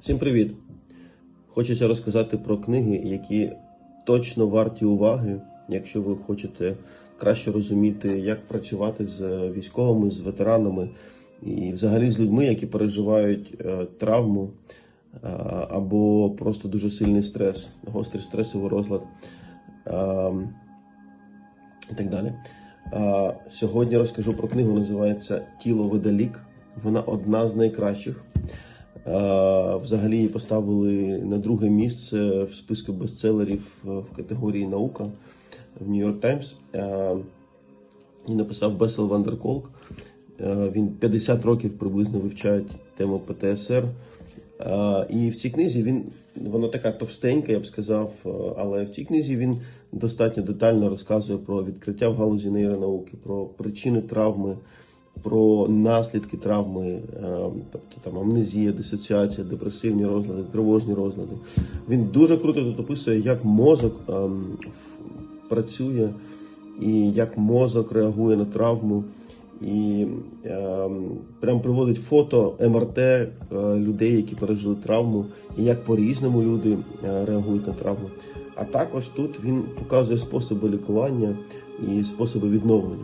Всім привіт! Хочеться розказати про книги, які точно варті уваги, якщо ви хочете краще розуміти, як працювати з військовими, з ветеранами і взагалі з людьми, які переживають е, травму е, або просто дуже сильний стрес, гострий стресовий розлад е, і так далі. Е, Сьогодні розкажу про книгу, називається Тіло видалік. Вона одна з найкращих. Взагалі поставили на друге місце в списку бестселерів е, в категорії наука в York Times. Е, І написав Бесел Вандерколк. Е, Він 50 років приблизно вивчає тему ПТСР. І в цій книзі він вона така товстенька, я б сказав, але в цій книзі він достатньо детально розказує про відкриття в галузі нейронауки, про причини травми, про наслідки травми, е, тобто там амнезія, дисоціація, депресивні розлади, тривожні розлади. Він дуже круто тут описує, як мозок ем, працює і як мозок реагує на травму. І ем, прям приводить фото МРТ е, людей, які пережили травму, і як по-різному люди е, реагують на травму. А також тут він показує способи лікування і способи відновлення.